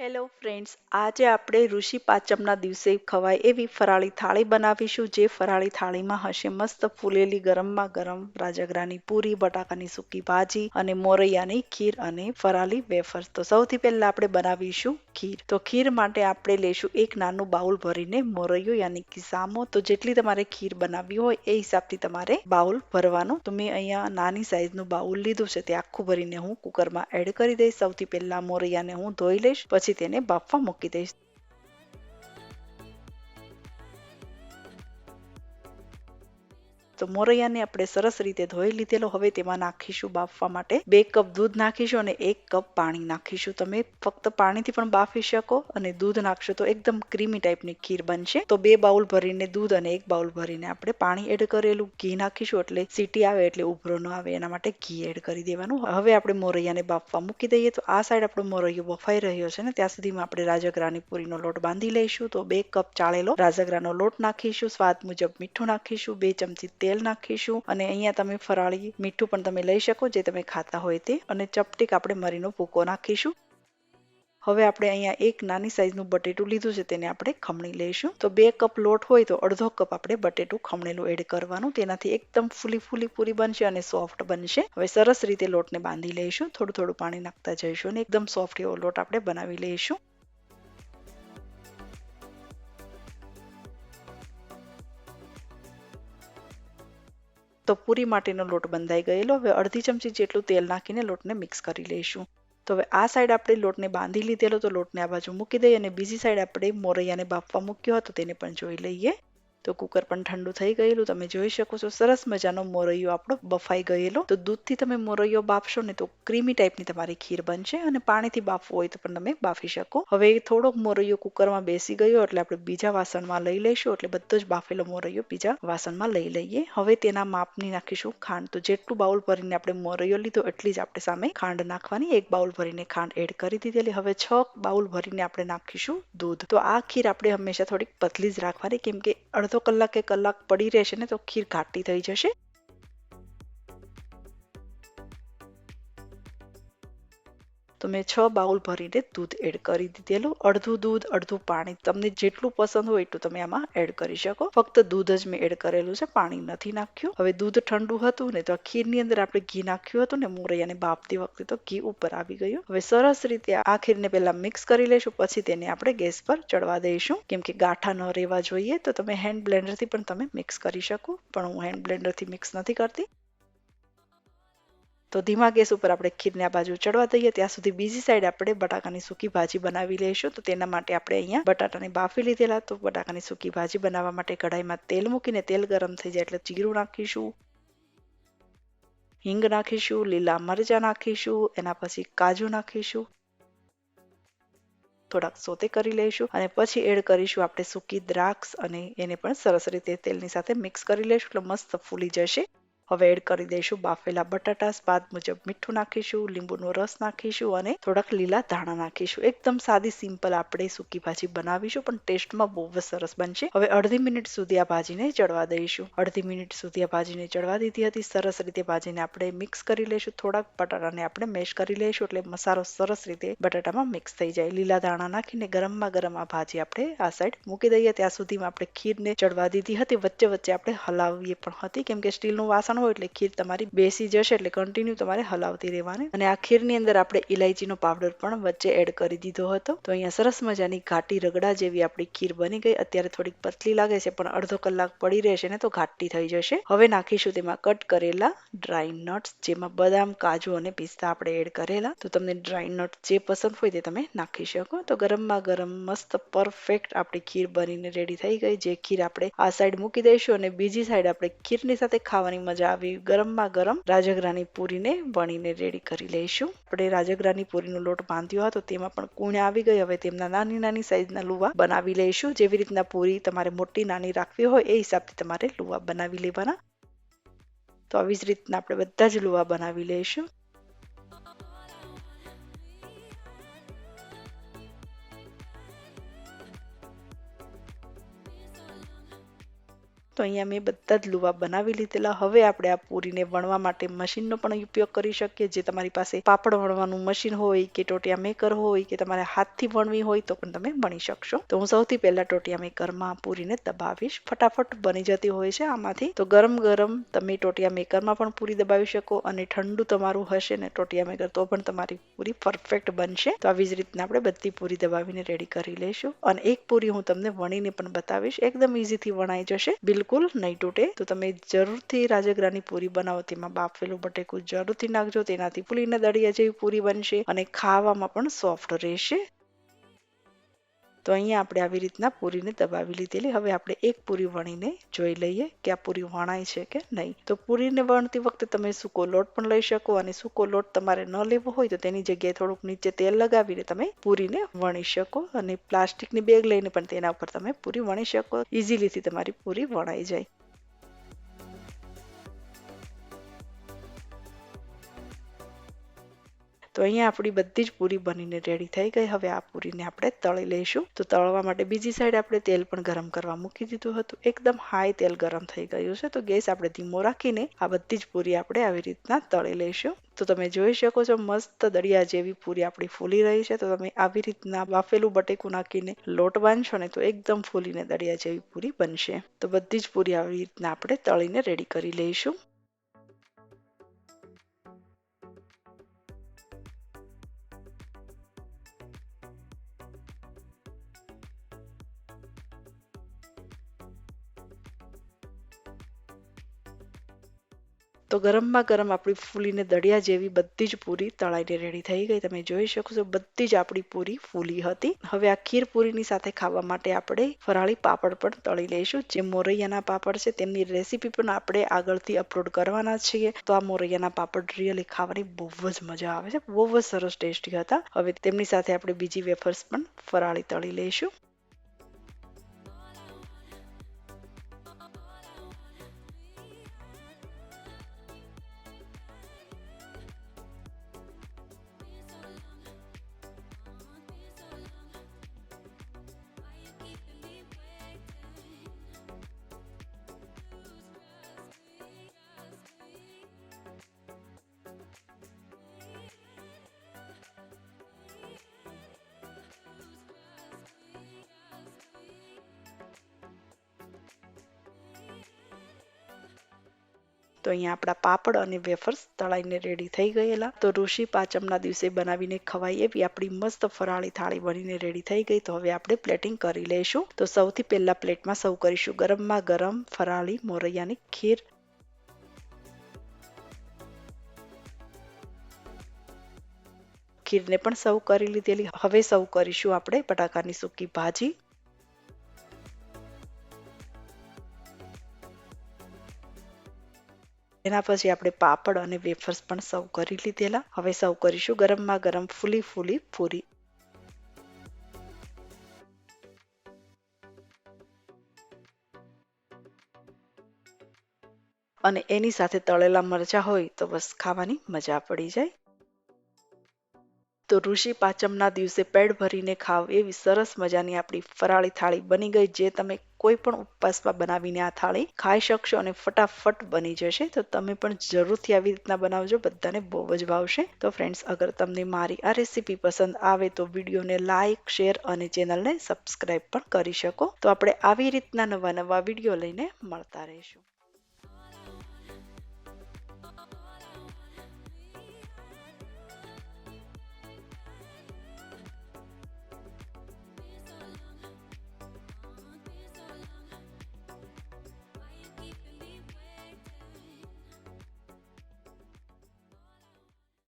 Hello friends આજે આપણે ઋષિ પાંચમના દિવસે ખવાય એવી ફરાળી થાળી બનાવીશું જે ફરાળી થાળીમાં હશે મસ્ત ફૂલેલી ગરમમાં ગરમ રાજગરાની પૂરી, બટાકાની સૂકી ભાજી અને મોરૈયાની ખીર અને ફરાળી વેફર્સ. તો સૌથી પહેલા આપણે બનાવીશું ખીર. તો ખીર માટે આપણે લેશું એક નાનું બાઉલ ભરીને મોરૈયો યાની કે સામો. તો જેટલી તમારે ખીર બનાવવી હોય એ હિસાબથી તમારે બાઉલ ભરવાનું. તો મેં અહીંયા નાની સાઈઝનું બાઉલ લીધું છે તે આખું ભરીને હું કુકરમાં એડ કરી દઈશ. સૌથી પહેલા મોરૈયાને હું ધોઈ લઈશ. પછી તેને બાફવા મૂકી દઈશ. તો મોરૈયાને આપણે સરસ રીતે ધોઈ લીધેલો. હવે તેમાં નાખીશું બાફવા માટે. બે કપ દૂધ નાખીશું અને એક કપ પાણી નાખીશું. તમે ફક્ત પાણીથી પણ બાફી શકો અને દૂધ નાખશો તો એકદમ ક્રીમી ટાઈપની ખીર બનશે. તો બે બાઉલ ભરીને દૂધ અને એક બાઉલ ભરીને આપણે પાણી એડ કરેલું. ઘી નાખીશું એટલે સીટી આવે એટલે ઉભરો ન આવે. એના માટે ઘી એડ કરી દેવાનું. હવે આપણે મોરૈયાને બાફવા મૂકી દઈએ. તો આ સાઈડ આપણો મોરૈયો બફાઈ રહ્યો છે ને, ત્યાં સુધીમાં આપણે રાજગરાની પૂરીનો લોટ બાંધી લઈશું. તો બે કપ ચાળેલો રાજગરાનો લોટ નાખીશું. સ્વાદ મુજબ મીઠું નાખીશું. બે ચમચી તેલ નાખીશું અને અહીંયા તમે ફરાળી મીઠું પણ તમે લઈ શકો જે તમે ખાતા હોય તે. અને ચપટીક આપણે મરીનો ભૂકો નાખીશું. હવે આપણે અહીંયા એક નાની સાઈઝનું બટેટું લીધું છે, તેને આપણે ખમણી લઈશું. તો બે કપ લોટ હોય તો અડધો કપ આપણે બટેટું ખમણેલું એડ કરવાનું. તેનાથી એકદમ ફૂલી ફૂલી પૂરી બનશે અને સોફ્ટ બનશે. હવે સરસ રીતે લોટને બાંધી લઈશું. થોડું થોડું પાણી નાખતા જઈશું અને એકદમ સોફ્ટ એવો લોટ આપણે બનાવી લઈશું. તો પૂરી માટેનો લોટ બંધાઈ ગયેલો. હવે અડધી ચમચી જેટલું તેલ નાખીને લોટને મિક્સ કરી લઈશું. તો હવે આ સાઈડ આપણે લોટને બાંધી લીધેલો, તો લોટને આ બાજુ મૂકી દઈએ અને બીજી સાઈડ આપણે મોરૈયાને બાફવા મૂક્યો હતો, તેને પણ જોઈ લઈએ. તો કુકર પણ ઠંડુ થઈ ગયેલું. તમે જોઈ શકો છો, સરસ મજાનો મોરૈયો આપણો બફાઈ ગયેલો. તો દૂધથી તમે મોરૈયો બાફશો ને તો ક્રીમી ટાઈપની તમારી ખીર બનશે અને પાણીથી બાફવું હોય તો પણ તમે બાફી શકો. હવે થોડોક મોરૈયો કુકરમાં બેસી ગયો એટલે આપણે બીજા વાસણમાં લઈ લઈશું. એટલે બધો જ બાફેલો મોરૈયો બીજા વાસણમાં લઈ લઈએ. હવે તેના માપની નાખીશું ખાંડ. તો જેટલું બાઉલ ભરીને આપણે મોરૈયો લીધો, એટલી જ આપણે સામે ખાંડ નાખવાની. એક બાઉલ ભરીને ખાંડ એડ કરી દીધેલી. હવે છ બાઉલ ભરીને આપણે નાખીશું દૂધ. તો આ ખીર આપણે હંમેશા થોડીક પતલી જ રાખવાની. કેમ કે અડધો અડધો કલાક કે કલાક પડી રહેશે ને તો ખીર ઘાટી થઈ જશે. તો મેં છ બાઉલ ભરીને દૂધ એડ કરી દીધેલું. અડધું દૂધ, અડધું પાણી તમને જેટલું પસંદ હોય એટલું તમે આમાં એડ કરી શકો. ફક્ત દૂધ જ મેં એડ કરેલું છે, પાણી નથી નાખ્યું. હવે દૂધ ઠંડુ હતું ને તો આ ખીરની અંદર આપણે ઘી નાખ્યું હતું ને, મોરૈયાને બાફતી વખતે તો ઘી ઉપર આવી ગયું. હવે સરસ રીતે આ ખીરને પહેલા મિક્સ કરી લઈશું, પછી તેને આપણે ગેસ પર ચડવા દઈશું. કેમ કે ગાંઠા ન રહેવા જોઈએ, તો તમે હેન્ડ બ્લેન્ડરથી પણ તમે મિક્સ કરી શકો. પણ હું હેન્ડ બ્લેન્ડરથી મિક્સ નથી કરતી. તો ધીમા ગેસ ઉપર આપણે ખીરને આ બાજુ ચડવા દઈએ, ત્યાં સુધી બીજી સાઈડ આપણે બટાકાની સૂકી ભાજી બનાવી લઈશું. તો તેના માટે આપણે અહીંયા બટાટાને બાફી લીધેલા. તો બટાકાની સૂકી ભાજી બનાવવા માટે કઢાઈમાં તેલ મૂકીને તેલ ગરમ થઈ જાય એટલે જીરું નાખીશું, હિંગ નાખીશું, લીલા મરચા નાખીશું, એના પછી કાજુ નાખીશું. થોડાક સોતે કરી લઈશું અને પછી એડ કરીશું આપણે સૂકી દ્રાક્ષ અને એને પણ સરસ રીતે તેલની સાથે મિક્સ કરી લઈશું એટલે મસ્ત ફૂલી જશે. હવે એડ કરી દઈશું બાફેલા બટાટા સ્વાદ મુજબ મીઠું નાખીશું, લીંબુનો રસ નાખીશું અને થોડાક લીલા ધાણા નાખીશું. એકદમ સાદી, સિમ્પલ આપણે સૂકી ભાજી બનાવીશું, પણ ટેસ્ટમાં બહુ જ સરસ બનશે. હવે અડધી મિનિટ સુધી આ ભાજીને ચડવા દઈશું. અડધી મિનિટ સુધી આ ભાજીને ચડવા દીધી હતી. સરસ રીતે ભાજીને આપણે મિક્સ કરી લઈશું. થોડાક બટાટાને આપણે મેશ કરી લઈશું, એટલે મસાલો સરસ રીતે બટાટામાં મિક્સ થઈ જાય. લીલા ધાણા નાખીને ગરમમાં ગરમ આ ભાજી આપણે આ સાઈડ મૂકી દઈએ. ત્યાં સુધીમાં આપણે ખીરને ચડવા દીધી હતી. વચ્ચે વચ્ચે આપણે હલાવીએ પણ હતી, કેમ કે સ્ટીલનું વાસણ વાસણ હોય એટલે ખીર તમારી બેસી જશે એટલે કન્ટિન્યુ તમારે હલાવતી રહેવાની. અને આ ખીરની અંદર આપણે ઇલાયચીનો પાવડર પણ વચ્ચે એડ કરી દીધો હતો. તો અહીંયા સરસ મજાની ઘાટી રગડા જેવી આપણી ખીર બની ગઈ. અત્યારે થોડીક પતલી લાગે છે, પણ અડધો કલાક પડી રહેશે ને તો ઘાટી થઈ જશે. હવે નાખીશું તેમાં કટ કરેલા ડ્રાય નટ્સ જેમાં બદામ, કાજુ અને પિસ્તા આપણે એડ કરેલા. તો તમને ડ્રાય નટ જે પસંદ હોય તે તમે નાખી શકો. તો ગરમમાં ગરમ મસ્ત પરફેક્ટ આપણી ખીર બનીને રેડી થઈ ગઈ. જે ખીર આપણે આ સાઈડ મૂકી દઈશું અને બીજી સાઈડ આપણે ખીરની સાથે ખાવાની મજા આવી ગરમમાં ગરમ રાજગરાની પૂરીને વણીને રેડી કરી લઈશું. આપણે રાજગરાની પૂરીનો લોટ બાંધ્યો હતો, તેમાં પણ કુણ આવી ગઈ. હવે તેમના નાની નાની સાઈઝના લુવા બનાવી લઈશું. જેવી રીતના પૂરી તમારે મોટી નાની રાખવી હોય, એ હિસાબથી તમારે લુવા બનાવી લેવાના. તો આવી જ રીતના આપણે બધા જ લુવા બનાવી લઈશું. તો અહીંયા મેં બધા જ લુવા બનાવી લીધેલા. હવે આપણે આ પૂરીને વણવા માટે મશીનનો પણ ઉપયોગ કરી શકીએ. જે તમારી પાસે પાપડ વણવાનું મશીન હોય કે ટોટિયા મેકર હોય કે તમારે હાથથી વણવી હોય તો પણ તમે વણી શકશો. તો હું સૌથી પહેલા ટોટિયા મેકરમાં પૂરીને દબાવીશ. ફટાફટ બની જતી હોય છે આમાંથી. તો ગરમ ગરમ તમે ટોટિયા મેકરમાં પણ પૂરી દબાવી શકો અને ઠંડુ તમારું હશે ને ટોટિયા મેકર તો પણ તમારી પૂરી પરફેક્ટ બનશે. તો આવી જ રીતના આપણે બધી પૂરી દબાવીને રેડી કરી લઈશું. અને એક પૂરી હું તમને વણીને પણ બતાવીશ. એકદમ ઇઝીથી વણાઈ જશે. બિલકુલ નહીં તૂટે. તો તમે જરૂરથી રાજગરાની પૂરી બનાવો. તેમાં બાફેલું બટેકું જરૂરથી નાખજો. તેનાથી ફૂલીને દળિયા જેવી પૂરી બનશે અને ખાવામાં પણ સોફ્ટ રહેશે. તો અહીંયા આપણે આવી રીતના પૂરીને દબાવી લીધેલી. હવે આપણે એક પૂરી વણીને જોઈ લઈએ કે આ પૂરી વણાય છે કે નહીં. તો પૂરીને વણતી વખતે તમે સૂકો લોટ પણ લઈ શકો અને સૂકો લોટ તમારે ન લેવો હોય તો તેની જગ્યાએ થોડુંક નીચે તેલ લગાવીને તમે પૂરીને વણી શકો અને પ્લાસ્ટિકની બેગ લઈને પણ તેના ઉપર તમે પૂરી વણી શકો. ઇઝીલીથી તમારી પૂરી વણાઈ જાય. તો અહીંયા આપણી બધી જ પૂરી બનીને રેડી થઈ ગઈ. હવે આ પૂરીને આપણે તળી લઈશું. તો તળવા માટે બીજી સાઈડ આપણે તેલ પણ ગરમ કરવા મૂકી દીધું હતું. એકદમ હાઈ તેલ ગરમ થઈ ગયું છે. તો ગેસ આપણે ધીમો રાખીને આ બધી જ પૂરી આપણે આવી રીતના તળી લઈશું. તો તમે જોઈ શકો છો, મસ્ત દળિયા જેવી પૂરી આપણી ફૂલી રહી છે. તો તમે આવી રીતના બાફેલું બટેકું નાખીને લોટ બાંધશો ને તો એકદમ ફૂલીને દળિયા જેવી પૂરી બનશે. તો બધી જ પૂરી આવી રીતના આપણે તળીને રેડી કરી લઈશું. તો ગરમમાં ગરમ આપણી ફૂલીને દળિયા જેવી બધી જ પૂરી તળાઈને રેડી થઈ ગઈ. તમે જોઈ શકો છો, બધી જ આપણી પૂરી ફૂલી હતી. હવે આ ખીર પૂરીની સાથે ખાવા માટે આપણે ફરાળી પાપડ પણ તળી લઈશું. જે મોરૈયાના પાપડ છે, તેમની રેસીપી પણ આપણે આગળથી અપલોડ કરવાના છીએ. તો આ મોરૈયાના પાપડ રિયલી ખાવાની બહુ જ મજા આવે છે. બહુ જ સરસ ટેસ્ટી હતા. હવે તેમની સાથે આપણે બીજી વેફર્સ પણ ફરાળી તળી લઈશું. તો અહીંયા આપણા પાપડ અને વેફર્સ તળાઈને રેડી થઈ ગયેલા. તો ઋષિ પાંચમના દિવસે બનાવીને ખવાય એવી આપણી મસ્ત ફરાળી થાળી બનીને રેડી થઈ ગઈ. તો હવે આપણે પ્લેટિંગ કરી લઈશું. તો સૌથી પહેલા પ્લેટમાં સર્વ કરીશું ગરમમાં ગરમ ફરાળી મોરૈયાની ખીર. ખીરને પણ સર્વ કરી લીધેલી. હવે સર્વ કરીશું આપણે બટાકાની સૂકી ભાજી. એના પછી આપણે પાપડ અને વેફર્સ પણ સર્વ કરી લીધેલા. હવે સર્વ કરીશું ગરમમાં ગરમ ફૂલી ફૂલી પૂરી. અને એની સાથે તળેલા મરચા હોય તો બસ ખાવાની મજા પડી જાય. તો ઋષિ પાચમના દિવસે પેટ ભરીને ખાવ એવી સરસ મજાની આપણી ફરાળી થાળી બની ગઈ, જે તમે કોઈ પણ ઉપવાસમાં બનાવીને આ થાળી ખાઈ શકશો અને ફટાફટ બની જશે. તો તમે પણ જરૂરથી આવી રીતના બનાવજો. બધાને બહુ જ ભાવશે. તો ફ્રેન્ડ્સ અગર તમને મારી આ રેસીપી પસંદ આવે તો વિડીયોને લાઇક શેર અને ચેનલને સબસ્ક્રાઈબ પણ કરી શકો. તો આપણે આવી રીતના નવા નવા વીડિયો લઈને મળતા રહીશું.